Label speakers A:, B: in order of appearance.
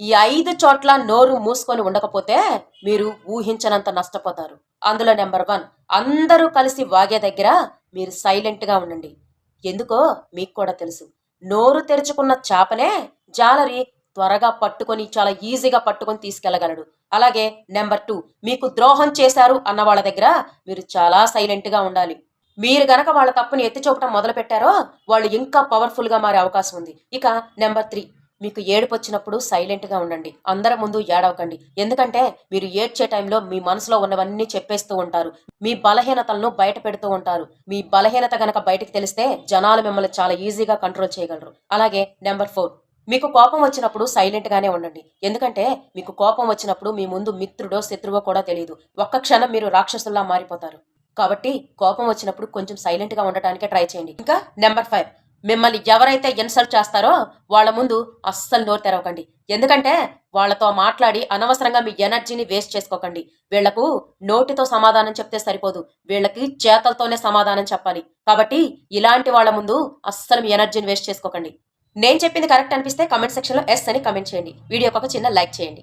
A: ఈ ఐదు చోట్ల నోరు మూసుకొని ఉండకపోతే మీరు ఊహించనంత నష్టపోతారు. అందులో నెంబర్ వన్ అందరూ కలిసి వాగే దగ్గర మీరు సైలెంట్గా ఉండండి. ఎందుకో మీకు కూడా తెలుసు. నోరు తెరుచుకున్న చేపనే జాలరి త్వరగా పట్టుకొని చాలా ఈజీగా పట్టుకొని తీసుకెళ్ళగలడు అలాగే నెంబర్ టూ మీకు ద్రోహం చేశారు అన్న వాళ్ళ దగ్గర మీరు చాలా సైలెంట్గా ఉండాలి. మీరు గనక వాళ్ళ తప్పుని ఎత్తి చూపటం మొదలు పెట్టారో వాళ్ళు ఇంకా పవర్ఫుల్గా మారే అవకాశం ఉంది. ఇక నెంబర్ త్రీ మీకు ఏడుపు వచ్చినప్పుడు సైలెంట్గా ఉండండి. అందరి ముందు ఏడవకండి. ఎందుకంటే మీరు ఏడ్చే టైంలో మీ మనసులో ఉన్నవన్నీ చెప్పేస్తూ ఉంటారు. మీ బలహీనతలను బయట పెడుతూ ఉంటారు. మీ బలహీనత గనక బయటకు తెలిస్తే జనాలు మిమ్మల్ని చాలా ఈజీగా కంట్రోల్ చేయగలరు. అలాగే నెంబర్ ఫోర్ మీకు కోపం వచ్చినప్పుడు సైలెంట్గానే ఉండండి. ఎందుకంటే మీకు కోపం వచ్చినప్పుడు మీ ముందు మిత్రుడో శత్రువో కూడా తెలియదు ఒక్క క్షణం మీరు రాక్షసుల్లా మారిపోతారు. కాబట్టి కోపం వచ్చినప్పుడు కొంచెం సైలెంట్గా ఉండటానికి ఉండటానికే ట్రై చేయండి. ఇంకా నెంబర్ ఫైవ్ మిమ్మల్ని ఎవరైతే ఇన్సల్ట్ చేస్తారో వాళ్ళ ముందు అస్సలు నోరు తెరవకండి. ఎందుకంటే వాళ్ళతో మాట్లాడి అనవసరంగా మీ ఎనర్జీని వేస్ట్ చేసుకోకండి. వీళ్ళకు నోటితో సమాధానం చెప్తే సరిపోదు. వీళ్ళకి చేతలతోనే సమాధానం చెప్పాలి. కాబట్టి ఇలాంటి వాళ్ళ ముందు అస్సలు మీ ఎనర్జీని వేస్ట్ చేసుకోకండి. నేను చెప్పింది కరెక్ట్ అనిపిస్తే కమెంట్ సెక్షన్లో ఎస్ అని కమెంట్ చేయండి. వీడియోకి ఒక చిన్న లైక్ చేయండి.